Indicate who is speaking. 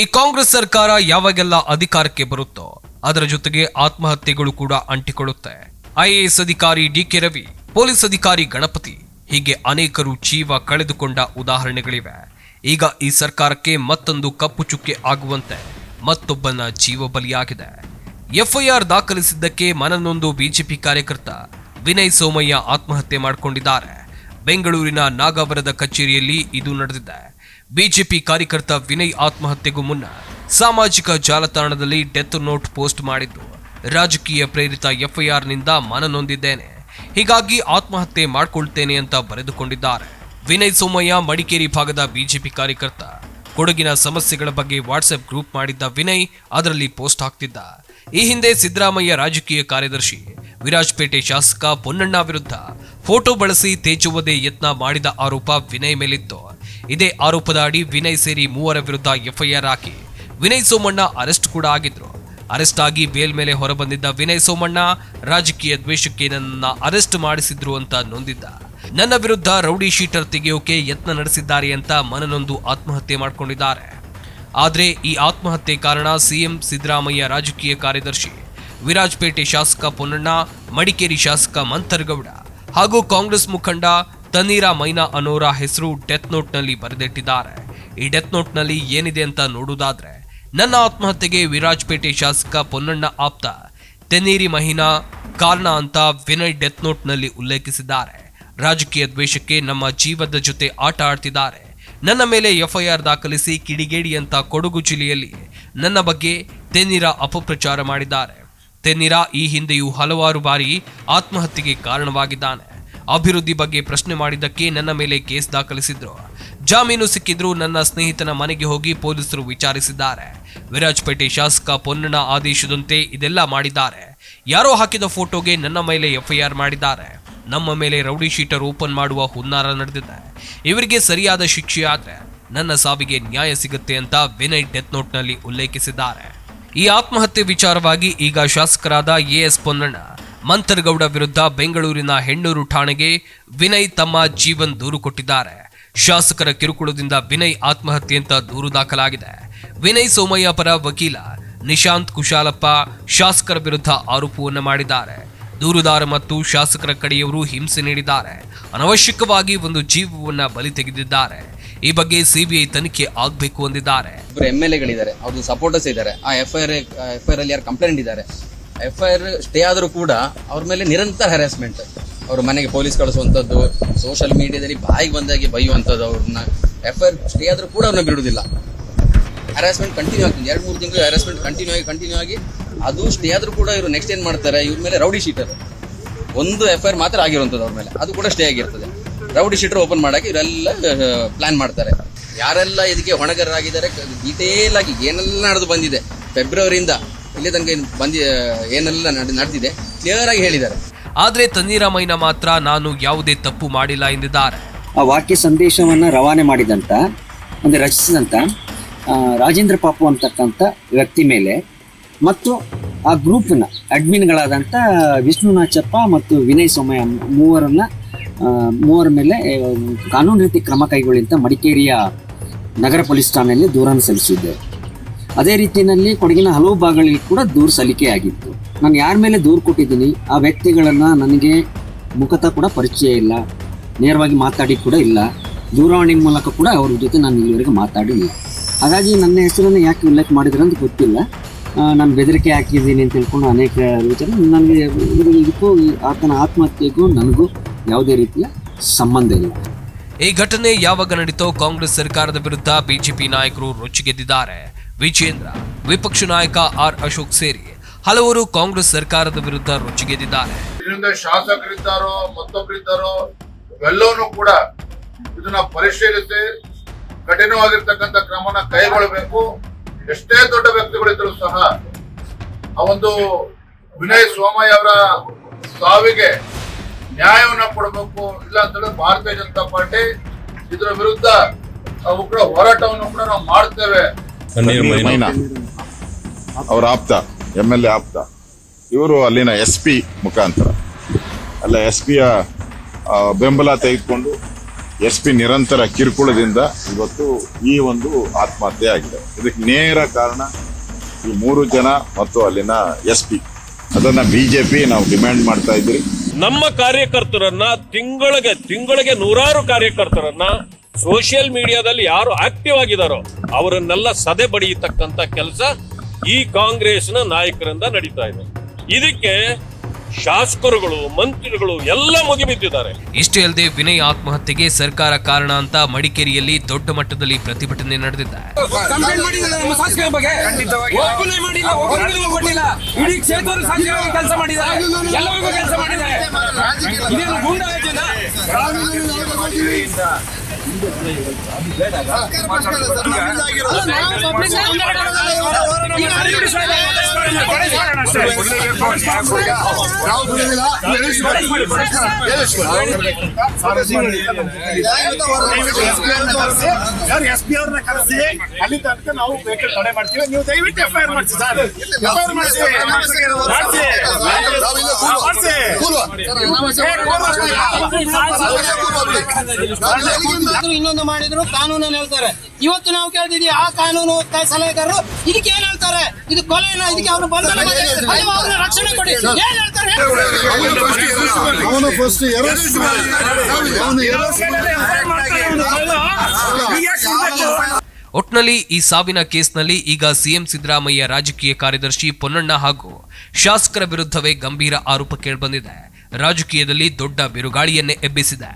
Speaker 1: ಈ ಕಾಂಗ್ರೆಸ್ ಸರ್ಕಾರ ಯಾವಾಗೆಲ್ಲ ಅಧಿಕಾರಕ್ಕೆ ಬರುತ್ತೋ ಅದರ ಜೊತೆಗೆ ಆತ್ಮಹತ್ಯೆಗಳು ಕೂಡ ಅಂಟಿಕೊಳ್ಳುತ್ತೆ. ಐಎಎಸ್ ಅಧಿಕಾರಿ ಡಿ ಕೆ ರವಿ, ಪೊಲೀಸ್ ಅಧಿಕಾರಿ ಗಣಪತಿ ಹೀಗೆ ಅನೇಕರು ಜೀವ ಕಳೆದುಕೊಂಡ ಉದಾಹರಣೆಗಳಿವೆ. ಈಗ ಈ ಸರ್ಕಾರಕ್ಕೆ ಮತ್ತೊಂದು ಕಪ್ಪು ಚುಕ್ಕೆ ಆಗುವಂತೆ ಮತ್ತೊಬ್ಬನ ಜೀವ ಬಲಿಯಾಗಿದೆ. ಎಫ್ಐಆರ್ ದಾಖಲಿಸಿದ್ದಕ್ಕೆ ಮನನೊಂದು ಬಿಜೆಪಿ ಕಾರ್ಯಕರ್ತ ವಿನಯ್ ಸೋಮಯ್ಯ ಆತ್ಮಹತ್ಯೆ ಮಾಡಿಕೊಂಡಿದ್ದಾರೆ. ಬೆಂಗಳೂರಿನ ನಾಗಾವರದ ಕಚೇರಿಯಲ್ಲಿ ಇದು ನಡೆದಿದೆ. ಬಿಜೆಪಿ ಕಾರ್ಯಕರ್ತ ವಿನಯ್ ಆತ್ಮಹತ್ಯೆಗೂ ಮುನ್ನ ಸಾಮಾಜಿಕ ಜಾಲತಾಣದಲ್ಲಿ ಡೆತ್ ನೋಟ್ ಪೋಸ್ಟ್ ಮಾಡಿದ್ದು ರಾಜಕೀಯ ಪ್ರೇರಿತ ಎಫ್ಐಆರ್ನಿಂದ ಮನನೊಂದಿದ್ದೇನೆ ಹೀಗಾಗಿ ಆತ್ಮಹತ್ಯೆ ಮಾಡಿಕೊಳ್ತೇನೆ ಅಂತ ಬರೆದುಕೊಂಡಿದ್ದಾರೆ. ವಿನಯ್ ಸೋಮಯ್ಯ, ಮಡಿಕೇರಿ ಭಾಗದ ಬಿಜೆಪಿ ಕಾರ್ಯಕರ್ತ. ಕೊಡಗಿನ ಸಮಸ್ಯೆಗಳ ಬಗ್ಗೆ ವಾಟ್ಸ್ಆಪ್ ಗ್ರೂಪ್ ಮಾಡಿದ್ದ ವಿನಯ್ ಅದರಲ್ಲಿ ಪೋಸ್ಟ್ ಹಾಕ್ತಿದ್ದ. ಈ ಹಿಂದೆ ಸಿದ್ದರಾಮಯ್ಯ ರಾಜಕೀಯ ಕಾರ್ಯದರ್ಶಿ, ವಿರಾಜಪೇಟೆ ಶಾಸಕ ಪೊನ್ನಣ್ಣ ವಿರುದ್ಧ ಫೋಟೋ ಬಳಸಿ ತೇಜುವುದೇ ಯತ್ನ ಮಾಡಿದ ಆರೋಪ ವಿನಯ್ ಮೇಲಿತ್ತು. ಇದೇ ಆರೋಪದ ಅಡಿ ವಿನಯ್ ಸೇರಿ ಮೂವರ ವಿರುದ್ಧ ಎಫ್ಐಆರ್ ಹಾಕಿ ವಿನಯ್ ಸೋಮಣ್ಣ ಅರೆಸ್ಟ್ ಕೂಡ ಆಗಿದ್ರು. ಅರೆಸ್ಟ್ ಆಗಿ ಬೇಲ್ ಮೇಲೆ ಹೊರಬಂದಿದ್ದ ವಿನಯ್ ಸೋಮಣ್ಣ ರಾಜಕೀಯ ದ್ವೇಷಕ್ಕೆ ನನ್ನ ಅರೆಸ್ಟ್ ಮಾಡಿಸಿದ್ರು ಅಂತ ನೊಂದಿದ್ದ. ನನ್ನ ವಿರುದ್ಧ ರೌಡಿ ಶೀಟರ್ ತೆಗೆಯೋಕೆ ಯತ್ನ ನಡೆಸಿದ್ದಾರೆ ಅಂತ ಮನನೊಂದು ಆತ್ಮಹತ್ಯೆ ಮಾಡಿಕೊಂಡಿದ್ದಾರೆ. ಆದರೆ ಈ ಆತ್ಮಹತ್ಯೆ ಕಾರಣ ಸಿಎಂ ಸಿದ್ದರಾಮಯ್ಯ ರಾಜಕೀಯ ಕಾರ್ಯದರ್ಶಿ, ವಿರಾಜಪೇಟೆ ಶಾಸಕ ಪೊನ್ನಣ್ಣ, ಮಡಿಕೇರಿ ಶಾಸಕ ಮಂಥರ್ಗೌಡ ಹಾಗೂ ಕಾಂಗ್ರೆಸ್ ಮುಖಂಡ ತನೀರಾ ಮೈನಾ ಅನ್ನೋರ ಹೆಸರು ಡೆತ್ ನೋಟ್ನಲ್ಲಿ ಬರೆದಿಟ್ಟಿದ್ದಾರೆ. ಈ ಡೆತ್ ನೋಟ್ನಲ್ಲಿ ಏನಿದೆ ಅಂತ ನೋಡುವುದಾದ್ರೆ, ನನ್ನ ಆತ್ಮಹತ್ಯೆಗೆ ವಿರಾಜ್ಪೇಟೆ ಶಾಸಕ ಪೊನ್ನಣ್ಣ ಆಪ್ತ, ತೆನೀರಿ ಮಹಿನಾ ಕಾರಣ ಅಂತ ವಿನಯ್ ಡೆತ್ ನೋಟ್ನಲ್ಲಿ ಉಲ್ಲೇಖಿಸಿದ್ದಾರೆ. ರಾಜಕೀಯ ದ್ವೇಷಕ್ಕೆ ನಮ್ಮ ಜೀವದ ಜೊತೆ ಆಟ ಆಡ್ತಿದ್ದಾರೆ. ನನ್ನ ಮೇಲೆ ಎಫ್ಐಆರ್ ದಾಖಲಿಸಿ ಕಿಡಿಗೇಡಿ ಅಂತ ಕೊಡಗು ಜಿಲ್ಲೆಯಲ್ಲಿ ನನ್ನ ಬಗ್ಗೆ ತೆನ್ನೀರಾ ಅಪಪ್ರಚಾರ ಮಾಡಿದ್ದಾರೆ. ತೆನ್ನೀರಾ ಈ ಹಿಂದೆಯೂ ಹಲವಾರು ಬಾರಿ ಆತ್ಮಹತ್ಯೆಗೆ ಕಾರಣವಾಗಿದ್ದಾನೆ. ಅಭಿವೃದ್ಧಿ ಬಗ್ಗೆ ಪ್ರಶ್ನೆ ಮಾಡಿದ್ದಕ್ಕೆ ನನ್ನ ಮೇಲೆ ಕೇಸ್ ದಾಖಲಿಸಿದ್ರು. ಜಾಮೀನು ಸಿಕ್ಕಿದ್ರು ನನ್ನ ಸ್ನೇಹಿತನ ಮನೆಗೆ ಹೋಗಿ ಪೊಲೀಸರು ವಿಚಾರಿಸಿದ್ದಾರೆ. ವಿರಾಜ್ಪೇಟೆ ಶಾಸಕ ಪೊನ್ನಣ ಆದೇಶದಂತೆ ಇದೆಲ್ಲ ಮಾಡಿದ್ದಾರೆ. ಯಾರೋ ಹಾಕಿದ ಫೋಟೋಗೆ ನನ್ನ ಮೇಲೆ ಎಫ್ಐಆರ್ ಮಾಡಿದ್ದಾರೆ. ನಮ್ಮ ಮೇಲೆ ರೌಡಿ ಶೀಟರ್ ಓಪನ್ ಮಾಡುವ ಹುನ್ನಾರ ನಡೆದಿದೆ. ಇವರಿಗೆ ಸರಿಯಾದ ಶಿಕ್ಷೆ ಆದ್ರೆ ನನ್ನ ಸಾವಿಗೆ ನ್ಯಾಯ ಸಿಗುತ್ತೆ ಅಂತ ವಿನಯ್ ಡೆತ್ ನೋಟ್ನಲ್ಲಿ ಉಲ್ಲೇಖಿಸಿದ್ದಾರೆ. ಈ ಆತ್ಮಹತ್ಯೆ ವಿಚಾರವಾಗಿ ಈಗ ಶಾಸಕರಾದ ಎಎಸ್ ಪೊನ್ನಣ್ಣ ಮಂಥರ್ಗೌಡ ವಿರುದ್ಧ ಬೆಂಗಳೂರಿನ ಹೆಣ್ಣೂರು ಠಾಣೆಗೆ ವಿನಯ್ ತಮ್ಮ ಜೀವನ್ ದೂರು ಕೊಟ್ಟಿದ್ದಾರೆ. ಶಾಸಕರ ಕಿರುಕುಳದಿಂದ ವಿನಯ್ ಆತ್ಮಹತ್ಯೆ ಅಂತ ದೂರು ದಾಖಲಾಗಿದೆ. ವಿನಯ್ ಸೋಮಯ್ಯ ಪರ ವಕೀಲ ನಿಶಾಂತ್ ಕುಶಾಲಪ್ಪ ಶಾಸಕರ ವಿರುದ್ಧ ಆರೋಪವನ್ನು ಮಾಡಿದ್ದಾರೆ. ದೂರುದಾರ ಮತ್ತು ಶಾಸಕರ ಕಡೆಯವರು ಹಿಂಸೆ ನೀಡಿದ್ದಾರೆ. ಅನವಶ್ಯಕವಾಗಿ ಒಂದು ಜೀವವನ್ನ ಬಲಿ ತೆಗೆದಿದ್ದಾರೆ. ಈ ಬಗ್ಗೆ ಸಿಬಿಐ ತನಿಖೆ ಆಗಬೇಕು ಎಂದಿದ್ದಾರೆ
Speaker 2: ಇಬ್ಬರು ಎಂ ಎಲ್ ಎಗಳಿದ್ದಾರೆ ಅವ್ರದ್ದು ಸಪೋರ್ಟರ್ಸ್ ಇದ್ದಾರೆ. ಆ F I R F I R ಅಲ್ಲಿ ಯಾರು ಕಂಪ್ಲೇಂಟ್ ಇದ್ದಾರೆ. ಎಫ್ ಐ ಆರ್ ಸ್ಟೇ ಆದರೂ ಕೂಡ ಅವ್ರ ಮೇಲೆ ನಿರಂತರ ಹ್ಯಾರಾಸ್ಮೆಂಟ್ ಅವ್ರ ಮನೆಗೆ ಪೊಲೀಸ್ ಕಳಿಸುವಂಥದ್ದು ಸೋಷಿಯಲ್ ಮೀಡಿಯಾದಲ್ಲಿ ಬಾಯಿಗೆ ಬಂದಾಗಿ ಬೈಯುವಂಥದ್ದು ಅವ್ರನ್ನ. ಎಫ್ ಐ ಆರ್ ಸ್ಟೇ ಆದರೂ ಕೂಡ ಅವ್ರನ್ನ ಬಿಡುವುದಿಲ್ಲ. ಹ್ಯಾರಾಸ್ಮೆಂಟ್ ಕಂಟಿನ್ಯೂ ಆಗ್ತದೆ. ಎರಡು, ಮೂರು ತಿಂಗಳು ಹ್ಯಾರಾಸ್ಮೆಂಟ್ ಕಂಟಿನ್ಯೂ ಆಗಿ ಕಂಟಿನ್ಯೂ ಆಗಿ ಅದು ಸ್ಟೇ ಆದರೂ ಕೂಡ ಇವರು ನೆಕ್ಸ್ಟ್ ಏನು ಮಾಡ್ತಾರೆ? ಇವ್ರ ಮೇಲೆ ರೌಡಿ ಶೀಟರ್ ಒಂದು ಎಫ್ ಐ ಆರ್ ಮಾತ್ರ ಆಗಿರುವಂಥದ್ದು ಅವ್ರ ಮೇಲೆ. ಅದು ಕೂಡ ಸ್ಟೇ ಆಗಿರ್ತದೆ. ರೌಡಿ ಶೀಟರ್ ಓಪನ್ ಮಾಡೋಕ್ಕೆ ಇವರೆಲ್ಲ ಪ್ಲಾನ್ ಮಾಡ್ತಾರೆ. ಯಾರೆಲ್ಲ ಇದಕ್ಕೆ ಹೊಣೆಗಾರರಾಗಿದ್ದಾರೆ ಡೀಟೇಲ್ ಆಗಿ ಏನೆಲ್ಲ ನಡೆದು ಬಂದಿದೆ ಫೆಬ್ರವರಿಯಿಂದ ಇಲ್ಲಿ ತನಕ ಏನ್ ಬಂದಿ ಏನೆಲ್ಲ ನಡೆ- ನಡೆದಿದೆ ಕ್ಲಿಯರ್ ಆಗಿ ಹೇಳಿದ್ದಾರೆ.
Speaker 1: ಆದ್ರೆ ತನ್ನೀರಾಮಯ್ಯ ಮಾತ್ರ ನಾನು ಯಾವುದೇ ತಪ್ಪು ಮಾಡಿಲ್ಲ ಎಂದಿದ್ದಾರೆ.
Speaker 3: ಆ ವಾಕ್ಯ ಸಂದೇಶವನ್ನು ರವಾನೆ ಮಾಡಿದಂಥ ಅಂದರೆ ರಚಿಸಿದಂಥ ರಾಜೇಂದ್ರ ಪಾಪು ಅಂತಕ್ಕಂಥ ವ್ಯಕ್ತಿ ಮೇಲೆ ಮತ್ತು ಆ ಗ್ರೂಪ್ನ ಅಡ್ಮಿನ್ಗಳಾದಂಥ ವಿಷ್ಣುನಾಚಪ್ಪ ಮತ್ತು ವಿನಯ್ ಸೋಮಯ್ಯ ಮೂವರನ್ನ ಮೂವರ ಮೇಲೆ ಕಾನೂನು ರೀತಿ ಕ್ರಮ ಕೈಗೊಳ್ಳಿಂತ ಮಡಿಕೇರಿಯ ನಗರ ಪೊಲೀಸ್ ಠಾಣೆಯಲ್ಲಿ ದೂರನ್ನು ಸಲ್ಲಿಸಿದ್ದೆ. ಅದೇ ರೀತಿಯಲ್ಲಿ ಕೊಡಗಿನ ಹಲವು ಭಾಗಗಳಲ್ಲಿ ಕೂಡ ದೂರು ಸಲ್ಲಿಕೆಯಾಗಿತ್ತು ನಾನು ಯಾರ ಮೇಲೆ ದೂರು ಕೊಟ್ಟಿದ್ದೀನಿ, ಆ ವ್ಯಕ್ತಿಗಳನ್ನು ನನಗೆ ಮುಖತ ಕೂಡ ಪರಿಚಯ ಇಲ್ಲ, ನೇರವಾಗಿ ಮಾತಾಡಿ ಕೂಡ ಇಲ್ಲ, ದೂರವಾಣಿ ಮೂಲಕ ಕೂಡ ಅವ್ರ ಜೊತೆ ನಾನು ಇಲ್ಲಿವರೆಗೆ ಮಾತಾಡಿಲ್ಲ. ಹಾಗಾಗಿ ನನ್ನ ಹೆಸರನ್ನು ಯಾಕೆ ಉಲ್ಲೇಖ ಮಾಡಿದ್ರೆ ಅಂತ ಗೊತ್ತಿಲ್ಲ. ನಾನು ಬೆದರಿಕೆ ಹಾಕಿದ್ದೀನಿ ಅಂತ ಹೇಳ್ಕೊಂಡು ಅನೇಕ ವಿಚಾರ ನನಗೆ ಇದು ಇದಕ್ಕೂ ಆತನ ಆತ್ಮಹತ್ಯೆಗೂ ನನಗೂ ಯಾವುದೇ ರೀತಿಯ ಸಂಬಂಧ ಇಲ್ಲ.
Speaker 1: ಈ ಘಟನೆ ಯಾವಾಗ ನಡೀತೋ ಕಾಂಗ್ರೆಸ್ ಸರ್ಕಾರದ ವಿರುದ್ಧ ಬಿಜೆಪಿ ನಾಯಕರು ರೊಚ್ಚಿಗೆದ್ದಿದ್ದಾರೆ. ವಿಜೇಂದ್ರ ವಿಪಕ್ಷ ನಾಯಕ ಆರ್ ಅಶೋಕ್ ಸೇರಿ ಹಲವರು ಕಾಂಗ್ರೆಸ್ ಸರ್ಕಾರದ ವಿರುದ್ಧ ರೊಚ್ಚಿಗೆದ್ದಿದ್ದಾರೆ.
Speaker 4: ಇದರಿಂದ ಶಾಸಕರಿದ್ದಾರೋ ಮತ್ತೊಬ್ಬರಿದ್ದಾರೋ ಇವೆಲ್ಲವನ್ನೂ ಕೂಡ ಇದನ್ನ ಪರಿಶೀಲಿಸಿ ಕಠಿಣವಾಗಿರ್ತಕ್ಕಂಥ ಕ್ರಮನ ಕೈಗೊಳ್ಳಬೇಕು. ಎಷ್ಟೇ ದೊಡ್ಡ ವ್ಯಕ್ತಿಗಳಿದ್ರೂ ಸಹ ಆ ಒಂದು ವಿನಯ್ ಸೋಮಯ್ಯ ಅವರ ಸಾವಿಗೆ ನ್ಯಾಯವನ್ನ ಕೊಡಬೇಕು ಇಲ್ಲ ಅಂತೇಳಿ ಭಾರತೀಯ ಜನತಾ ಪಾರ್ಟಿ ಇದರ ವಿರುದ್ಧ ನಾವು ಕೂಡ ಹೋರಾಟವನ್ನು ಕೂಡ ನಾವು ಮಾಡ್ತೇವೆ.
Speaker 5: ಅವ್ರ ಆಪ್ತ ಎಂ ಎಲ್ ಎ ಆಪ್ತ. ಇವರು ಅಲ್ಲಿನ ಎಸ್ ಪಿ ಮುಖಾಂತರ. ಅಲ್ಲ ಎಸ್ ಪಿಯ ಬೆಂಬಲ ತೆಗೆದುಕೊಂಡು ಎಸ್ ಪಿ ನಿರಂತರ ಕಿರುಕುಳದಿಂದ ಇವತ್ತು ಈ ಒಂದು ಆತ್ಮಹತ್ಯೆ ಆಗಿದೆ. ಇದಕ್ಕೆ ನೇರ ಕಾರಣ ಈ ಮೂರು ಜನ ಮತ್ತು ಅಲ್ಲಿನ ಎಸ್ ಪಿ. ಅದನ್ನ ಬಿಜೆಪಿ ನಾವು ಡಿಮ್ಯಾಂಡ್ ಮಾಡ್ತಾ ಇದ್ರಿ
Speaker 6: ನಮ್ಮ ಕಾರ್ಯಕರ್ತರನ್ನ ತಿಂಗಳಿಗೆ ತಿಂಗಳಿಗೆ ನೂರಾರು ಕಾರ್ಯಕರ್ತರನ್ನ ಸೋಷಿಯಲ್ ಮೀಡಿಯಾದಲ್ಲಿ ಯಾರು ಆಕ್ಟಿವ್ ಆಗಿದಾರೋ ಅವರನ್ನೆಲ್ಲ ಸದೆ ಬಡಿಯತಕ್ಕಂತ ಕೆಲಸ ಈ ಕಾಂಗ್ರೆಸ್ನ ನಾಯಕರಿಂದ ನಡೀತಾ ಇದೆ. ಇದಕ್ಕೆ ಶಾಸಕರುಗಳು ಮಂತ್ರಿಗಳು ಎಲ್ಲ ಮುಗಿಬಿದ್ದಿದ್ದಾರೆ.
Speaker 1: ಇಷ್ಟೇ ಅಲ್ಲದೆ ವಿನಯ್ ಆತ್ಮಹತ್ಯೆಗೆ ಸರ್ಕಾರ ಕಾರಣ ಅಂತ ಮಡಿಕೇರಿಯಲ್ಲಿ ದೊಡ್ಡ ಮಟ್ಟದಲ್ಲಿ ಪ್ರತಿಭಟನೆ ನಡೆದಿದೆ.
Speaker 7: ಕಂಪ್ಲೇಂಟ್ ಮಾಡಿಲ್ಲ ನಮ್ಮ ಶಾಸಕರ ಬಗ್ಗೆ? ಒಬ್ಬನೇ ಮಾಡಿಲ್ಲ ಒಬ್ಬರಿಗೂ ಕೊಟ್ಟಿಲ್ಲ ಇಡೀ ಕ್ಷೇತ್ರದ ಶಾಸಕರಾಗಿ ಕೆಲಸ
Speaker 8: ಎಸ್ ಪಿ ಅವ್ರನ್ನ ಕರೆಸಿ ಅಲ್ಲಿ ತನಕ ನಾವು ವೆಹಿಕಲ್ ತಡೆ ಮಾಡ್ತೀವಿ ನೀವು ದಯವಿಟ್ಟು ಎಫ್ ಐ ಆರ್ ಮಾಡಿಸಿ ಸರ್ ಎಫ್ ಐ ಆರ್ ಮಾಡಿಸಿ
Speaker 9: ಆದ್ರೂ ಇನ್ನೊಂದು ಮಾಡಿದ್ರು ಕಾನೂನನ್ನು ಹೇಳ್ತಾರೆ ಇವತ್ತು ನಾವು ಕೇಳ್ತಿದೀವಿ ಆ ಕಾನೂನು ಸಲಹೆಗಾರರು ಇದಕ್ಕೆ ಏನ್ ಹೇಳ್ತಾರೆ ಇದು ಕೊಲೆನ ಇದಕ್ಕೆ ಅವರು ಬಂಧನ ರಕ್ಷಣೆ ಕೊಡಿ ಏನ್ ಹೇಳ್ತಾರೆ
Speaker 1: ಒಟ್ನಲ್ಲಿ ಈ ಸಾವಿನ ಕೇಸ್ನಲ್ಲಿ ಈಗ ಸಿಎಂ ಸಿದ್ದರಾಮಯ್ಯ ರಾಜಕೀಯ ಕಾರ್ಯದರ್ಶಿ ಪೊನ್ನಣ್ಣ ಹಾಗೂ ಶಾಸಕರ ವಿರುದ್ಧವೇ ಗಂಭೀರ ಆರೋಪ ಕೇಳಿಬಂದಿದೆ ರಾಜಕೀಯದಲ್ಲಿ ದೊಡ್ಡ ಬಿರುಗಾಳಿಯನ್ನೇ ಎಬ್ಬಿಸಿದೆ